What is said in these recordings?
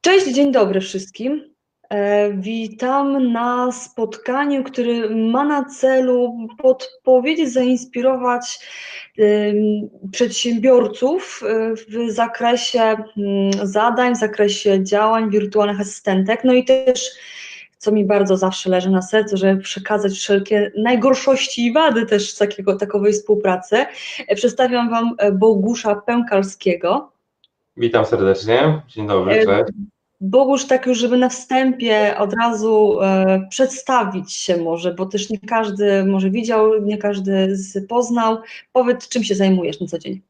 Cześć, dzień dobry wszystkim. E, witam na spotkaniu, które ma na celu podpowiedzieć, zainspirować przedsiębiorców e, w zakresie mm, zadań, w zakresie działań wirtualnych asystentek, no i też co mi bardzo zawsze leży na sercu, żeby przekazać wszelkie najgorszości i wady też takiego, takowej współpracy. E, przedstawiam Wam Bogusza Pękalskiego. Witam serdecznie, dzień dobry, cześć. Bogusz, tak już, żeby na wstępie od razu e, przedstawić się może, bo też nie każdy może widział, nie każdy poznał. Powiedz, czym się zajmujesz na co dzień?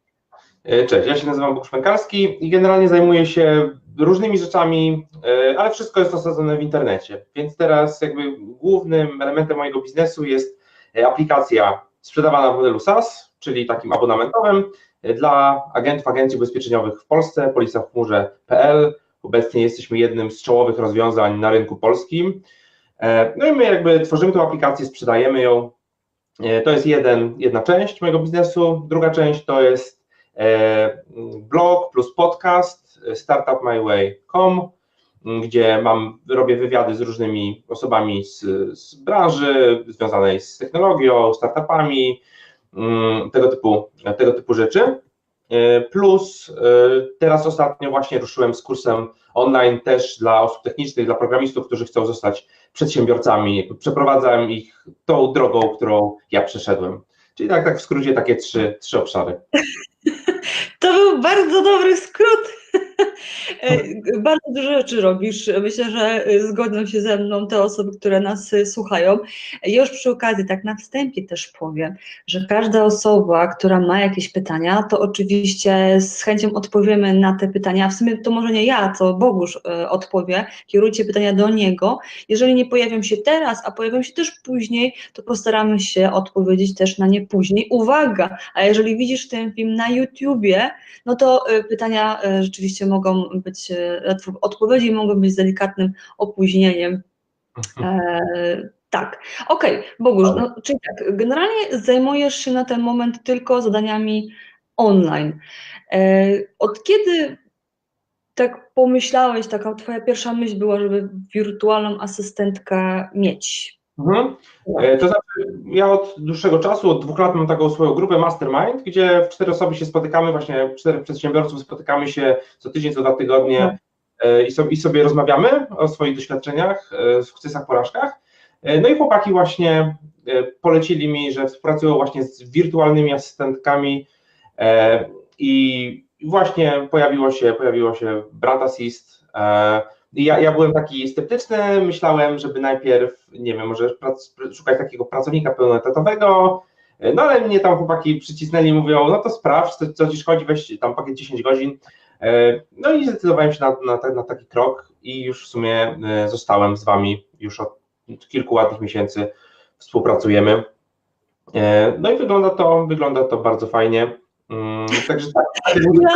E, cześć, ja się nazywam Bogusz Pękalski i generalnie zajmuję się różnymi rzeczami, e, ale wszystko jest osadzone w internecie, więc teraz jakby głównym elementem mojego biznesu jest e, aplikacja sprzedawana w modelu SaaS, czyli takim abonamentowym dla agentów agencji ubezpieczeniowych w Polsce, polisachmurze.pl, Obecnie jesteśmy jednym z czołowych rozwiązań na rynku polskim. E, no i my jakby tworzymy tę aplikację, sprzedajemy ją. E, to jest jeden, jedna część mojego biznesu. Druga część to jest e, blog plus podcast startupmyway.com, gdzie mam, robię wywiady z różnymi osobami z, z branży związanej z technologią, startupami, tego typu, tego typu rzeczy. E, plus e, teraz ostatnio właśnie ruszyłem z kursem online też dla osób technicznych, dla programistów, którzy chcą zostać przedsiębiorcami. Przeprowadzałem ich tą drogą, którą ja przeszedłem. Czyli tak, tak w skrócie takie trzy, trzy obszary. To był bardzo dobry skrót. E, bardzo dużo rzeczy robisz. Myślę, że zgodzą się ze mną te osoby, które nas słuchają. Już przy okazji, tak na wstępie też powiem, że każda osoba, która ma jakieś pytania, to oczywiście z chęcią odpowiemy na te pytania. W sumie to może nie ja, co Bogusz e, odpowie. Kierujcie pytania do niego. Jeżeli nie pojawią się teraz, a pojawią się też później, to postaramy się odpowiedzieć też na nie później. Uwaga! A jeżeli widzisz ten film na YouTubie, no to e, pytania rzeczywiście mogą być, e, odpowiedzi mogą być z delikatnym opóźnieniem. Mhm. E, tak, okej, okay. Bogusz, no, czyli tak, generalnie zajmujesz się na ten moment tylko zadaniami online. E, od kiedy tak pomyślałeś, taka twoja pierwsza myśl była, żeby wirtualną asystentkę mieć? Mhm. E, to znaczy, ja od dłuższego czasu, od dwóch lat mam taką swoją grupę Mastermind, gdzie w cztery osoby się spotykamy, właśnie czterech przedsiębiorców spotykamy się co tydzień, co dwa tygodnie mhm. e, i sobie, i sobie rozmawiamy o swoich doświadczeniach, e, sukcesach, porażkach. No i chłopaki właśnie polecili mi, że współpracują właśnie z wirtualnymi asystentkami i właśnie pojawiło się, pojawiło się Brand Assist, ja, ja byłem taki sceptyczny, myślałem, żeby najpierw, nie wiem, może prac, szukać takiego pracownika pełnoetatowego, no ale mnie tam chłopaki przycisnęli mówią, no to sprawdź, co, co ci szkodzi, weź tam pakiet 10 godzin. E, no i zdecydowałem się na, na, na taki krok i już w sumie e, zostałem z wami już od kilku ładnych miesięcy współpracujemy. E, no i wygląda to, wygląda to bardzo fajnie. Mm, także tak.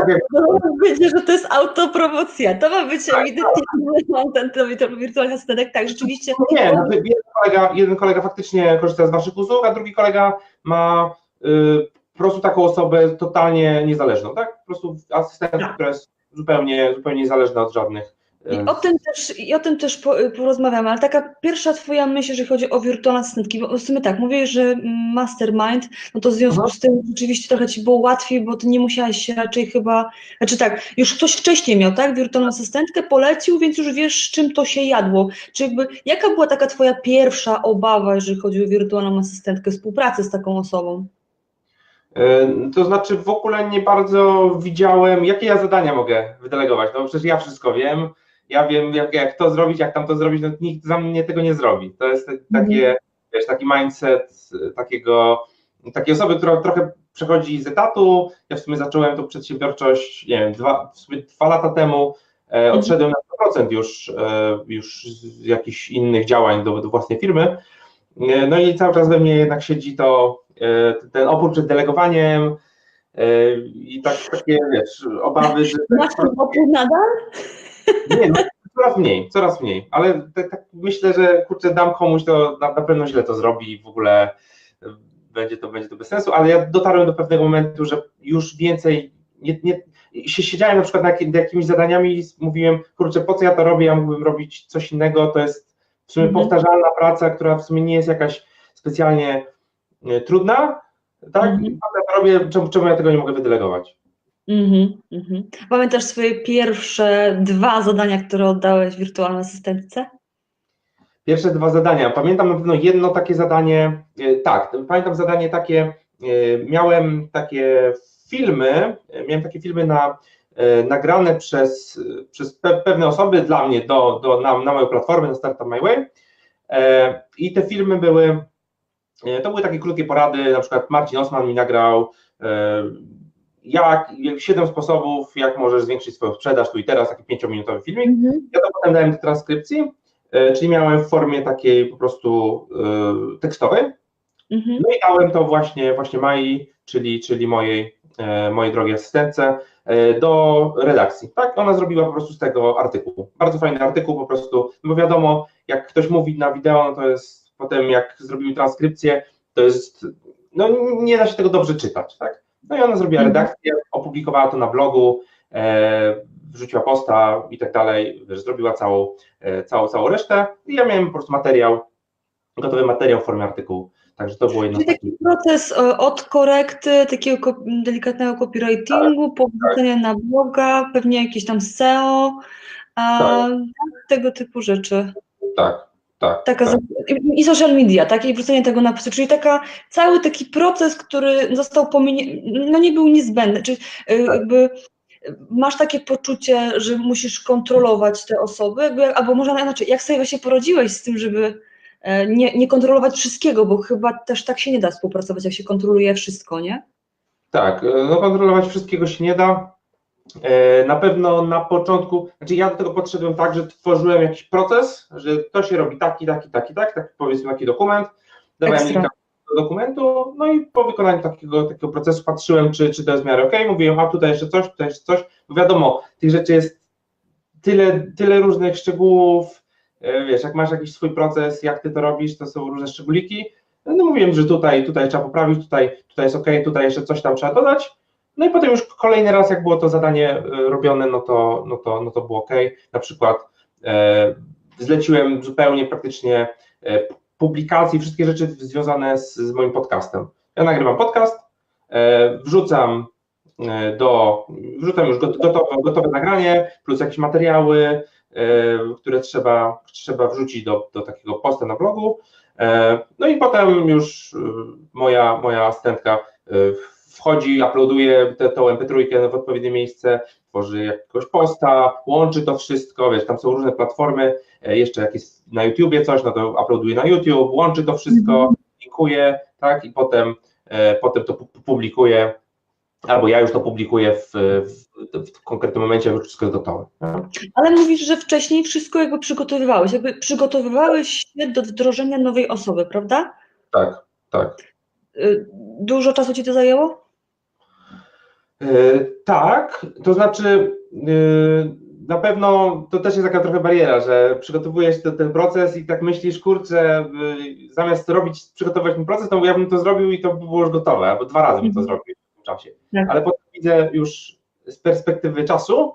tak. Będzie, że to jest autopromocja. To ma być tak, ewidentnie content tak. wirtualny asystentem. Tak, rzeczywiście. Nie, jeden kolega, jeden kolega faktycznie korzysta z Waszych usług, a drugi kolega ma y, po prostu taką osobę totalnie niezależną, tak? Po prostu asystent, tak. która jest zupełnie, zupełnie niezależna od żadnych i o tym też, i o tym też porozmawiamy, ale taka pierwsza twoja myśl, jeżeli chodzi o wirtualne asystentki, bo w sumie tak, mówisz, że mastermind, no to w związku z tym rzeczywiście trochę ci było łatwiej, bo ty nie musiałeś się raczej chyba, znaczy tak, już ktoś wcześniej miał, tak, wirtualną asystentkę, polecił, więc już wiesz, czym to się jadło. Czy jakby, jaka była taka twoja pierwsza obawa, jeżeli chodzi o wirtualną asystentkę, współpracę z taką osobą? E, to znaczy w ogóle nie bardzo widziałem, jakie ja zadania mogę wydelegować. No przecież ja wszystko wiem, ja wiem, jak, jak to zrobić, jak tam to zrobić, no nikt za mnie tego nie zrobi. To jest takie, mm. wiesz, taki mindset takiego, takiej osoby, która trochę przechodzi z etatu. Ja w sumie zacząłem tą przedsiębiorczość, nie wiem, dwa, w sumie dwa lata temu. E, mhm. odszedłem na 100% już, e, już z jakichś innych działań do, do własnej firmy. E, no i cały czas we mnie jednak siedzi to, e, ten opór przed delegowaniem, e, i tak, takie, wiesz, obawy, że... Masz opór nadal? Nie, no, coraz mniej, coraz mniej, ale tak, tak myślę, że kurczę, dam komuś, to na, na pewno źle to zrobi i w ogóle będzie to, będzie to bez sensu, ale ja dotarłem do pewnego momentu, że już więcej, nie, nie, się siedziałem na przykład nad jakimiś zadaniami i mówiłem, kurczę, po co ja to robię, ja mógłbym robić coś innego, to jest w sumie Mhm. powtarzalna praca, która w sumie nie jest jakaś specjalnie e, trudna, tak? Mhm. I potem robię, czemu, czemu ja tego nie mogę wydelegować? Mhm, mhm. Pamiętasz swoje pierwsze dwa zadania, które oddałeś wirtualnej asystentce? Pierwsze dwa zadania. Pamiętam na pewno jedno takie zadanie, e, tak, pamiętam zadanie takie, e, miałem takie filmy, e, miałem takie filmy na, nagrane przez, przez pe, pewne osoby dla mnie do, do, na, na moją platformę, na Startup My Way i te filmy były, to były takie krótkie porady, na przykład Marcin Osman mi nagrał jak, siedem sposobów, jak możesz zwiększyć swoją sprzedaż tu i teraz, taki pięciominutowy filmik. Ja to potem dałem do transkrypcji, e, czyli miałem w formie takiej po prostu e, tekstowej. Mhm. No i dałem to właśnie, właśnie Mai, czyli, czyli mojej, e, mojej drogiej asystentce, e, do redakcji. Tak, ona zrobiła po prostu z tego artykuł. Bardzo fajny artykuł po prostu, bo wiadomo, jak ktoś mówi na wideo, no to jest potem jak zrobimy transkrypcję, to jest, no nie da się tego dobrze czytać, tak? No i ona zrobiła Mhm. redakcję, opublikowała to na blogu, e, wrzuciła posta i tak dalej, wiesz, zrobiła całą, e, całą, całą resztę i ja miałem po prostu materiał, gotowy materiał w formie artykułu. Także to było jedno Czyli taki proces e, od korekty, takiego delikatnego copywritingu, po wrzucenie na bloga, pewnie jakieś tam SEO, Tak. tego typu rzeczy. Tak, tak. Taka tak. i, social media, tak? I wrzucenie tego na czyli taka cały taki proces, który został pominięty, no nie był niezbędny, czyli y, Tak. jakby masz takie poczucie, że musisz kontrolować te osoby, jakby, albo może inaczej, jak sobie właśnie poradziłeś z tym, żeby e, nie, nie kontrolować wszystkiego, bo chyba też tak się nie da współpracować, jak się kontroluje wszystko, nie? Tak, e, no kontrolować wszystkiego się nie da. E, Na pewno na początku, znaczy ja do tego podszedłem tak, że tworzyłem jakiś proces, że to się robi taki, taki, taki, tak, taki powiedzmy taki dokument, dawałem linka do dokumentu, no i po wykonaniu takiego, takiego procesu patrzyłem, czy, czy to jest w miarę ok, mówiłem, a tutaj jeszcze coś, tutaj jeszcze coś, bo wiadomo, tych rzeczy jest tyle, tyle różnych szczegółów, e, wiesz, jak masz jakiś swój proces, jak ty to robisz, to są różne szczególiki, no mówiłem, że tutaj, tutaj trzeba poprawić, tutaj, tutaj jest ok, tutaj jeszcze coś tam trzeba dodać, no i potem już kolejny raz, jak było to zadanie e, robione, no to, no to, no to było ok. Na przykład e, zleciłem zupełnie praktycznie e, wszystkie rzeczy związane z, z moim podcastem. Ja nagrywam podcast, e, wrzucam e, do, wrzucam już got- gotowe, gotowe nagranie, plus jakieś materiały, e, które trzeba, trzeba wrzucić do, do takiego posta na blogu. No i potem już moja, moja asystentka wchodzi, uploaduje tę tą MP3 w odpowiednie miejsce, tworzy jakiegoś posta, łączy to wszystko, wiesz, tam są różne platformy, e, jeszcze jak jest na YouTubie coś, no to uploaduje na YouTube, łączy to wszystko, linkuje, tak, i potem, e, potem to pu- publikuje, albo ja już to publikuję w, w, w konkretnym momencie, już wszystko jest gotowe. Ale mówisz, że wcześniej wszystko jakby przygotowywałeś, jakby przygotowywałeś się do wdrożenia nowej osoby, prawda? Tak, tak. Y, Dużo czasu ci to zajęło? E, Tak, to znaczy e, na pewno to też jest taka trochę bariera, że przygotowujesz ten, ten proces i tak myślisz, kurczę, zamiast robić, przygotować ten proces, to ja bym to zrobił i to by było już gotowe, albo dwa razy bym to Mhm. zrobił w tym czasie. Tak. Ale potem widzę już z perspektywy czasu,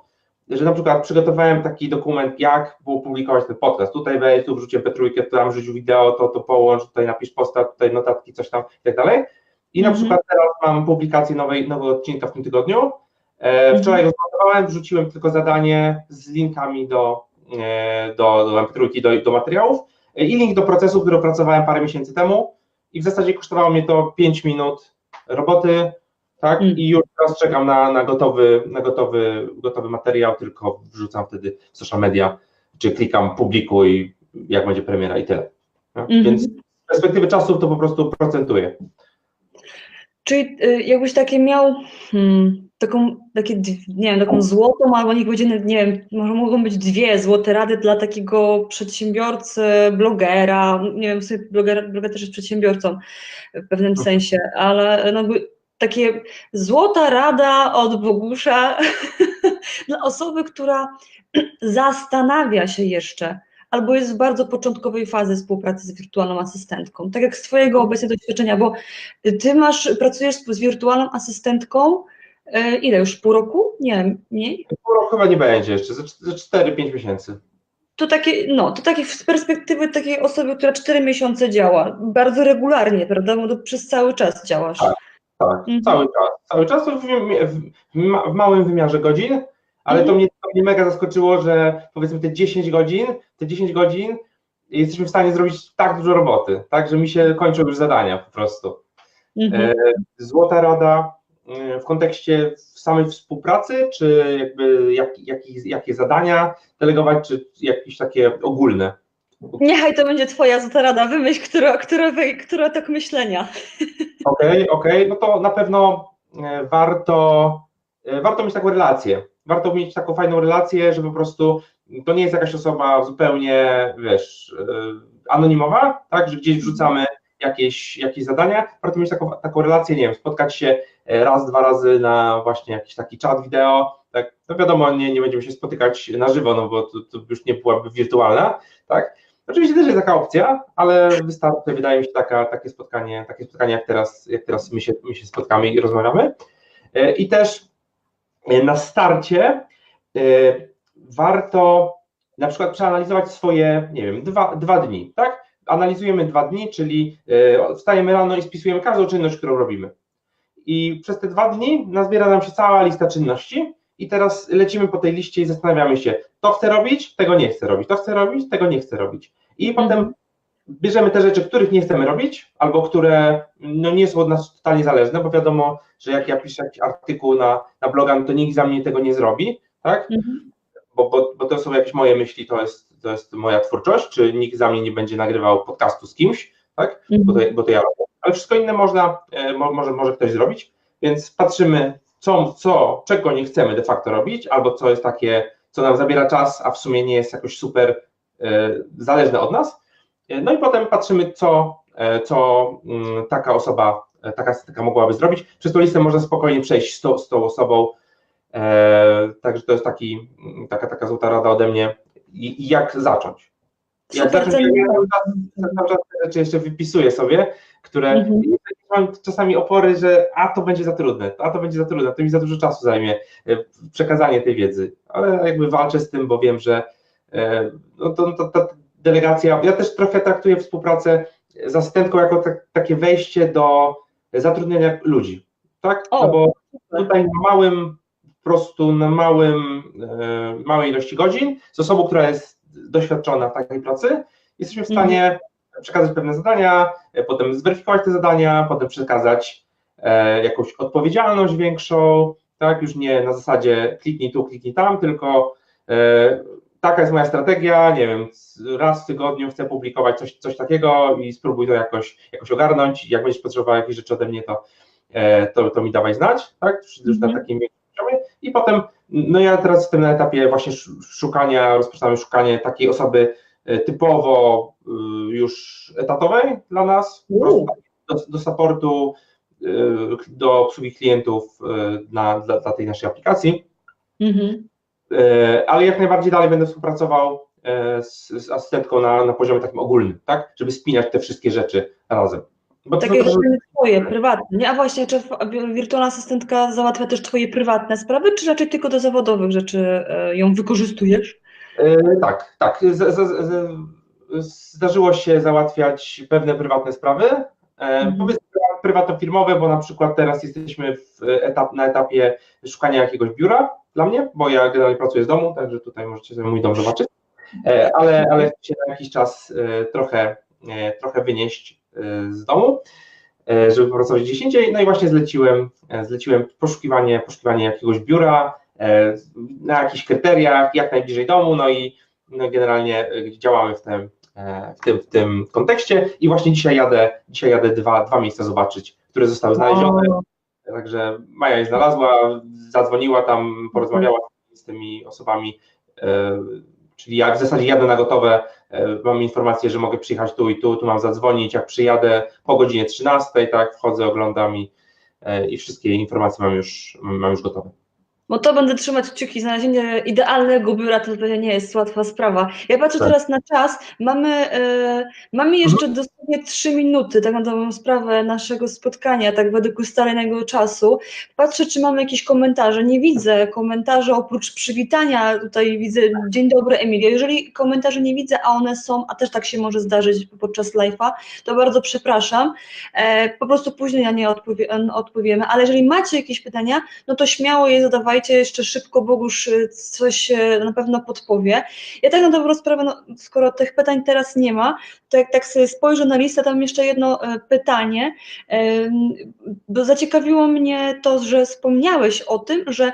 że na przykład przygotowałem taki dokument, jak było publikować ten podcast. Tutaj wejdź, tu wrzuciłem P3, tam wrzucił wideo, to, to połącz, tutaj napisz posta, tutaj notatki, coś tam i tak dalej. I na Mhm. przykład teraz mam publikację nowej, nowego odcinka w tym tygodniu. E, wczoraj go zmontowałem, wrzuciłem tylko zadanie z linkami do, e, do, do MP3, do, do materiałów e, i link do procesu, który opracowałem parę miesięcy temu i w zasadzie kosztowało mnie to 5 minut roboty, tak? Mm. I już teraz czekam na, na, gotowy, na gotowy, gotowy materiał, tylko wrzucam wtedy w social media, czy klikam publikuj, jak będzie premiera i tyle. No? Mhm. Więc z perspektywy czasu to po prostu procentuje. Czyli y, jakbyś takie miał hmm, taką, takie, nie wiem, taką złotą, albo niech będzie, nie wiem, może mogą być dwie złote rady dla takiego przedsiębiorcy, blogera, nie wiem, w sumie bloger, bloger też jest przedsiębiorcą w pewnym sensie, ale no, takie złota rada od Bogusza dla osoby, która zastanawia się jeszcze, albo jest w bardzo początkowej fazy współpracy z wirtualną asystentką, tak jak z Twojego obecnego doświadczenia, bo Ty masz, pracujesz z, wirtualną asystentką E, Ile już? Pół roku? Nie, mniej? Pół roku chyba nie będzie jeszcze, ze, ze 4-5 miesięcy. To takie, no, to takie z perspektywy takiej osoby, która 4 miesiące działa, bardzo regularnie, prawda? Bo to przez cały czas działasz. Tak. Tak, Mhm. cały czas. Cały czas w, w, w, ma- w małym wymiarze godzin, ale to, Mhm. mnie, to mnie mega zaskoczyło, że powiedzmy te 10 godzin, te 10 godzin jesteśmy w stanie zrobić tak dużo roboty, tak, że mi się kończą już zadania po prostu. Mhm. E, Złota rada e, w kontekście samej współpracy, czy jakby jak, jaki, jakie zadania delegować, czy jakieś takie ogólne? Niechaj to będzie twoja złota rada, wymyśl, która, która, która tak myślenia. Okej, okej, no to na pewno e, warto, e, warto mieć taką relację. Warto mieć taką fajną relację, że po prostu to nie jest jakaś osoba zupełnie, wiesz, e, anonimowa, tak, że gdzieś wrzucamy jakieś, jakieś zadania. Warto mieć taką, taką relację, nie wiem, spotkać się raz, dwa razy na właśnie jakiś taki czat wideo, tak, no wiadomo, nie, nie będziemy się spotykać na żywo, no bo to, to już nie byłaby wirtualna, tak. Oczywiście też jest taka opcja, ale wystarczy, wydaje mi się, taka, takie spotkanie, takie spotkanie jak teraz, jak teraz my się, my się spotkamy i rozmawiamy. E, I też e, na starcie e, warto na przykład przeanalizować swoje, nie wiem, dwa, dwa dni, tak? Analizujemy dwa dni, czyli wstajemy rano i spisujemy każdą czynność, którą robimy. I przez te dwa dni nazbiera nam się cała lista czynności i teraz lecimy po tej liście i zastanawiamy się, to chcę robić, tego nie chcę robić, to chcę robić, tego nie chcę robić. I potem bierzemy te rzeczy, których nie chcemy robić, albo które no, nie są od nas totalnie zależne, bo wiadomo, że jak ja piszę jakiś artykuł na, na bloga, no to nikt za mnie tego nie zrobi, tak? Mhm. Bo, bo, bo to są jakieś moje myśli, to jest, to jest moja twórczość, czy nikt za mnie nie będzie nagrywał podcastu z kimś, tak? Bo to, bo to ja robię. Ale wszystko inne można, e, mo, może, może ktoś zrobić, więc patrzymy, co, co, czego nie chcemy de facto robić, albo co jest takie, co nam zabiera czas, a w sumie nie jest jakoś super e, zależne od nas. E, No i potem patrzymy, co, e, co mm, taka osoba, taka, taka mogłaby zrobić. Przez tą listę można spokojnie przejść z tą, z tą osobą. Także to jest taki, mm, taka, taka złota rada ode mnie. Jak zacząć? Ja cenię. cały czas, te rzeczy jeszcze wypisuję sobie, które Mhm. mam czasami opory, że a to będzie za trudne, a to będzie za trudne, to mi za dużo czasu zajmie e, przekazanie tej wiedzy, ale jakby walczę z tym, bo wiem, że e, no to, to, ta delegacja, ja też trochę traktuję współpracę z asystentką jako tak, takie wejście do zatrudnienia ludzi, tak? O, no bo tutaj na małym, po prostu na małym, e, małej ilości godzin, z osobą, która jest doświadczona w takiej pracy, jesteśmy w stanie przekazać pewne zadania, e, potem zweryfikować te zadania, potem przekazać e, jakąś odpowiedzialność większą, tak, już nie na zasadzie kliknij tu, kliknij tam, tylko e, taka jest moja strategia, nie wiem, raz w tygodniu chcę publikować coś, coś takiego i spróbuj to jakoś, jakoś ogarnąć, jak będziesz potrzebował jakichś rzeczy ode mnie, to, to, to mi dawaj znać, tak, już na Mhm. takim i potem, no ja teraz jestem na etapie właśnie sz- szukania, rozpoczynamy szukanie takiej osoby e, typowo y, już etatowej dla nas, do, do supportu, y, do obsługi klientów y, na, dla, dla tej naszej aplikacji, Mhm. E, ale jak najbardziej dalej będę współpracował e, z, z asystentką na, na poziomie takim ogólnym, tak, żeby spinać te wszystkie rzeczy razem. Bo to Takie są rzeczy twoje, prywatne. A właśnie, czy wirtualna asystentka załatwia też twoje prywatne sprawy, czy raczej tylko do zawodowych rzeczy e, ją wykorzystujesz? E, tak, tak. Z, z, z, zdarzyło się załatwiać pewne prywatne sprawy. E, Mhm. Powiedzmy prywatno-firmowe, bo na przykład teraz jesteśmy etap, na etapie szukania jakiegoś biura dla mnie, bo ja generalnie pracuję z domu, także tutaj możecie sobie mój dom zobaczyć. Ale, ale chcę się na jakiś czas trochę, trochę wynieść z domu, żeby pracować gdzieś indziej. No i właśnie zleciłem, e, zleciłem poszukiwanie, poszukiwanie jakiegoś biura e, na jakichś kryteriach, jak najbliżej domu, no i no generalnie e, działamy w tym, e, w tym, w tym kontekście i właśnie dzisiaj jadę, dzisiaj jadę dwa, dwa miejsca zobaczyć, które zostały znalezione. Także Maja je znalazła, zadzwoniła tam, porozmawiała z tymi osobami, e, czyli jak w zasadzie jadę na gotowe, e, mam informację, że mogę przyjechać tu i tu, tu mam zadzwonić, jak przyjadę po godzinie 13, tak, wchodzę, oglądam i, e, i wszystkie informacje mam już, mam już gotowe. Bo to będę trzymać kciuki. Znalezienie idealnego biura to nie jest łatwa sprawa. Ja patrzę Tak. teraz na czas. Mamy, e, mamy jeszcze dosłownie dosłownie trzy minuty, tak na dobrą sprawę naszego spotkania, tak według ustalonego czasu. Patrzę, czy mamy jakieś komentarze. Nie widzę komentarzy oprócz przywitania. Tutaj widzę dzień dobry Emilia. Jeżeli komentarzy nie widzę, a one są, a też tak się może zdarzyć podczas live'a, to bardzo przepraszam. E, po prostu później na nie odpowie, odpowiemy, ale jeżeli macie jakieś pytania, no to śmiało je zadawajcie, jeszcze szybko Bogusz y, coś y, na pewno podpowie. Ja tak na dobrą sprawę, no, skoro tych pytań teraz nie ma, to jak tak sobie spojrzę na listę, tam jeszcze jedno e, pytanie, bo zaciekawiło mnie to, że wspomniałeś o tym, że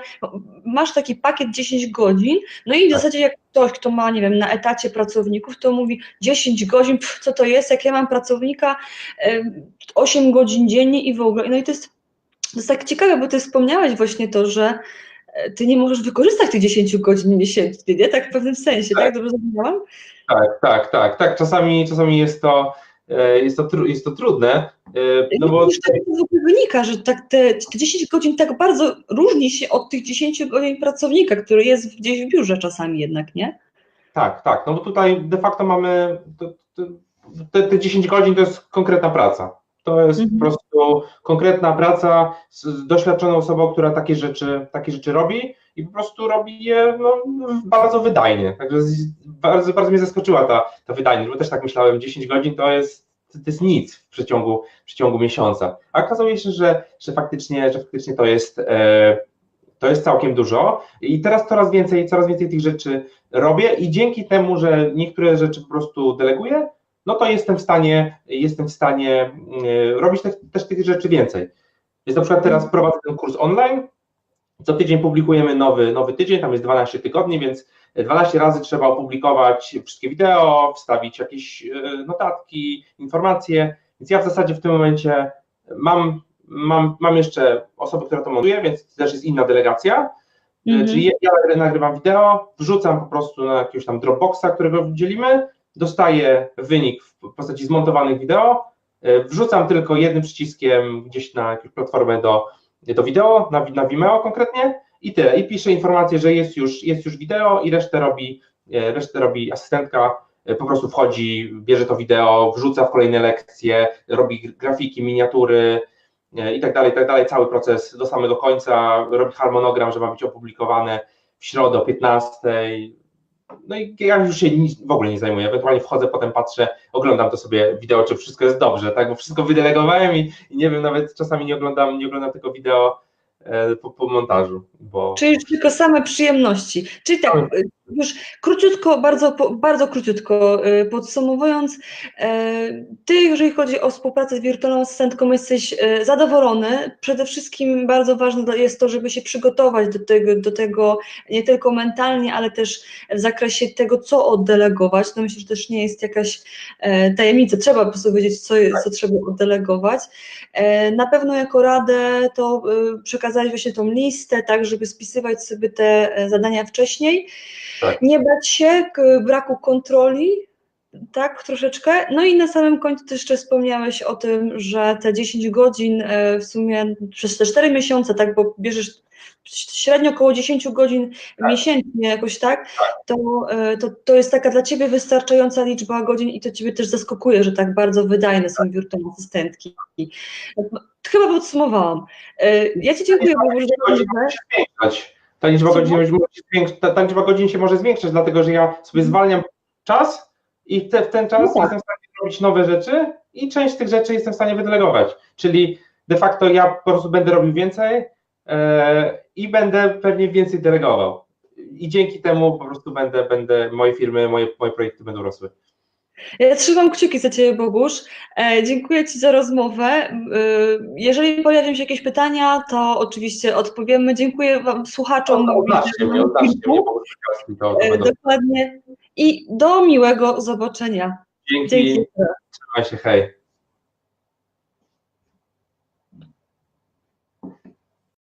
masz taki pakiet 10 godzin, no i w Tak. zasadzie jak ktoś, kto ma, nie wiem, na etacie pracowników, to mówi 10 godzin, pff, co to jest, jak ja mam pracownika, em, 8 godzin dziennie i w ogóle, no i to jest, to jest tak ciekawe, bo ty wspomniałeś właśnie to, że e, ty nie możesz wykorzystać tych 10 godzin miesięcznie, nie? Tak w pewnym sensie, tak? Dobrze zrozumiałam? Tak, tak, tak, tak. Czasami, czasami jest to, jest to, jest to trudne, e, no bo Z czego to wynika, że tak te, te 10 godzin tak bardzo różni się od tych 10 godzin pracownika, który jest gdzieś w biurze czasami jednak, nie? tak, tak, no bo tutaj de facto mamy, te, te 10 godzin to jest konkretna praca. To jest Mhm. po prostu konkretna praca z doświadczoną osobą, która takie rzeczy, takie rzeczy robi i po prostu robi je no, bardzo wydajnie. Także z- bardzo, bardzo mnie zaskoczyła ta, ta wydajność, bo też tak myślałem, 10 godzin to jest, to jest nic w przeciągu, w przeciągu miesiąca. A okazuje się, że, że, faktycznie, że faktycznie to jest, e, to jest całkiem dużo i teraz coraz więcej, coraz więcej tych rzeczy robię i dzięki temu, że niektóre rzeczy po prostu deleguję, no to jestem w stanie, jestem w stanie y, robić te, też tych rzeczy więcej. Więc na przykład teraz prowadzę ten kurs online, co tydzień publikujemy nowy, nowy tydzień, tam jest 12 tygodni, więc 12 razy trzeba opublikować wszystkie wideo, wstawić jakieś y, notatki, informacje, więc ja w zasadzie w tym momencie mam, mam, mam jeszcze osobę, która to montuje, więc też jest inna delegacja, Mhm. Czyli ja- ja nagrywam wideo, wrzucam po prostu na jakiegoś tam Dropboxa, którego dzielimy, dostaję wynik w postaci zmontowanych wideo, e, wrzucam tylko jednym przyciskiem gdzieś na jakąś platformę do, do wideo, na, na Vimeo konkretnie i tyle. I piszę informację, że jest już, jest już wideo i resztę robi, e, resztę robi asystentka, e, po prostu wchodzi, bierze to wideo, wrzuca w kolejne lekcje, robi grafiki, miniatury, i tak dalej, i tak dalej, cały proces do samego końca, robi harmonogram, że ma być opublikowane w środę o 15. No i ja już się nic, w ogóle nie zajmuję, ewentualnie wchodzę, potem patrzę, oglądam to sobie wideo, czy wszystko jest dobrze, tak, bo wszystko wydelegowałem i, i nie wiem, nawet czasami nie oglądam, nie oglądam tego wideo e, po, po montażu, bo... Czyli już tylko same przyjemności. Czyli tak, Tak. y, już króciutko, bardzo, bardzo króciutko y, podsumowując, e, ty, jeżeli chodzi o współpracę z wirtualną asystentką, jesteś e, zadowolony. Przede wszystkim bardzo ważne jest to, żeby się przygotować do tego, do tego nie tylko mentalnie, ale też w zakresie tego, co oddelegować. To myślę, że też nie jest jakaś e, tajemnica. Trzeba po prostu wiedzieć, co, co trzeba oddelegować. Na pewno jako radę to przekazać właśnie tą listę, tak, żeby spisywać sobie te zadania wcześniej. Tak. Nie bać się braku kontroli, tak, troszeczkę. No i na samym końcu też jeszcze wspomniałeś o tym, że te 10 godzin e, w sumie przez te 4 miesiące, tak, bo bierzesz średnio około 10 godzin miesięcznie jakoś tak, to, e, to, to jest taka dla Ciebie wystarczająca liczba godzin i to Ciebie też zaskakuje, że tak bardzo wydajne są wirtualne asystentki. Chyba podsumowałam. E, Ja Ci dziękuję, bo już Ta liczba, godzin, ta, ta liczba godzin się może zwiększać, dlatego że ja sobie zwalniam czas i te, w ten czas No tak. jestem w stanie robić nowe rzeczy i część tych rzeczy jestem w stanie wydelegować. Czyli de facto ja po prostu będę robił więcej e, i będę pewnie więcej delegował. I dzięki temu po prostu będę, będę moje firmy, moje, moje projekty będą rosły. Ja trzymam kciuki za Ciebie, Bogusz. E, dziękuję Ci za rozmowę. E, jeżeli pojawią się jakieś pytania, to oczywiście odpowiemy. Dziękuję Wam, słuchaczom. Odnaszcie mnie, odnaszcie mnie, to, to E. Dokładnie. I do miłego zobaczenia. Dzięki, Dzięki. trzymaj się, hej.